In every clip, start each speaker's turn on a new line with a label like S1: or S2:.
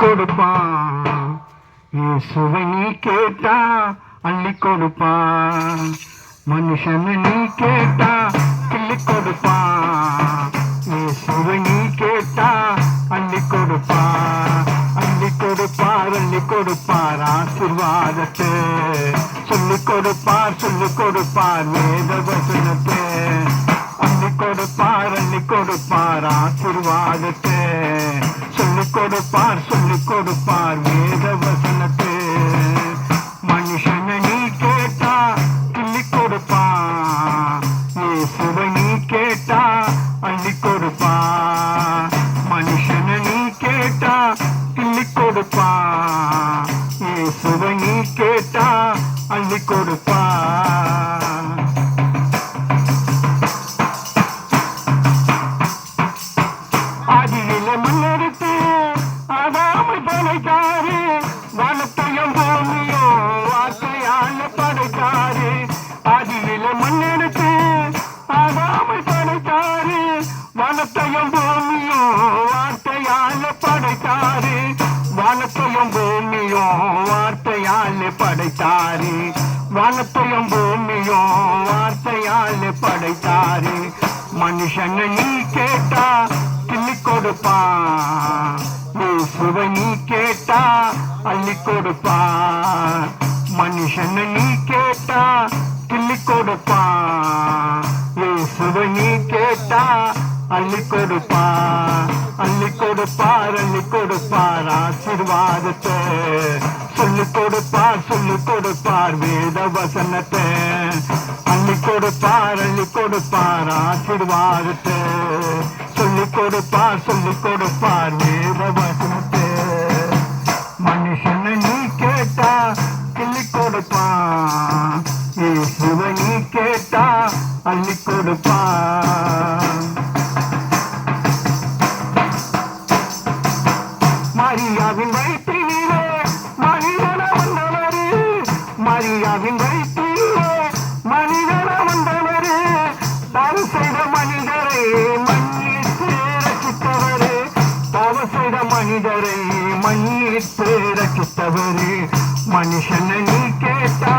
S1: கொடுப்பான் இயேசுவை நீ கேட்டா அள்ளி கொடுப்பான் மனுஷனை நீ கேட்டா கிள்ளி கொடுப்பான் இயேசுவை நீ கேட்டா அள்ளி கொடுப்பான் அள்ளி கொடுப்பார் அள்ளி கொடுப்பார் ஆசிர்வாதத்தை. சொல்லி கொடுப்பார் சொல்லி கொடுப்பார் வேத வசனத்தை அள்ளி கொடுப்பார் அள்ளி கொடுப்பார் ஆசிர்வாதத்தை. கொடுப்பார் சொல்லி கொடுப்பார் வேத வசனத்து மனுஷனை நீ கேட்டா கிள்ளி கொடுப்பான் சுவை நீ கேட்டா அள்ளி கொடுப்பான் மனுஷனை நீ கேட்டா கிள்ளி கொடுப்பான் சுவை நீ கேட்டா அள்ளி கொடுப்பான் ஆதாமை படைத்தாரு வனத்தையும் பூமியோ வார்த்தையால படைத்தாரு. அதில மண்ணெடுத்து ஆதாமை படைத்தாரு. வனத்தையும் பூமியும் வார்த்தையால படைத்தாரு. வனத்தையும் பூமியும் வார்த்தையால படைத்தாரு. வனத்தையும் பூமியும் வார்த்தையால படைத்தாரு. மனுஷனை நீ கேட்டா கிள்ளி கொடுப்பான் நீ சுவை நீ கிள்ளி கொடுப்பான் மனுஷனை நீ கேட்டா கிள்ளி கொடுப்பான் இயேசுவை நீ கேட்டா அள்ளி கொடுப்பான் அள்ளி கொடுப்பார் அள்ளி கொடுப்பார் ஆசிர்வாதத்தை. சொல்லி கொடுப்பார் சொல்லி கொடுப்பார் வேத வசனத்தை அள்ளி கொடுப்பார் அள்ளி கொடுப்பார் ஆசிர்வாதத்தை. சொல்லி கொடுப்பார் சொல்லி கொடுப்பார் வேத கொடுப்பான் நீ கேட்டா அள்ளி கொடுப்பா. மரியாவின் வயிற்றிலே மனிதன வந்தவர் மரியாவின் வயிற்றிலே மனிதன வந்தவர். தவறு செய்த மனிதரை மன்னித்து ரசித்தவர் தவறு செய்த மனிதரை மன்னித்து ரசித்தவர் மனுஷனை நீ கேட்டா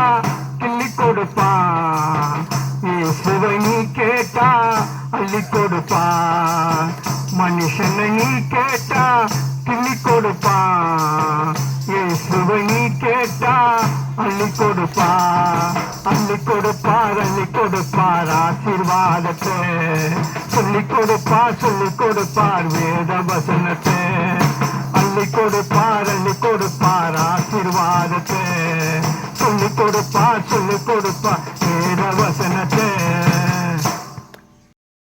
S1: கொடுப்பான் இயேசுவை நீ கேட்டா அள்ளி கொடுப்பான் மனுஷனை நீ கேட்டா கிள்ளி கொடுப்பான் இயேசுவை நீ கேட்டா அள்ளி கொடுப்பா. அள்ளி கொடுப்பார் அள்ளி கொடுப்பார் ஆசீர்வாதத்தை. சொல்லி கொடுப்பார் சொல்லி கொடுப்பார் வேத வசனத்தை அள்ளி கொடுப்பார் அள்ளி கொடுப்பார் ஆசீர்வாதத்தை சொல்லி கொடுப்பார் சொல்லி கொடுப்பார்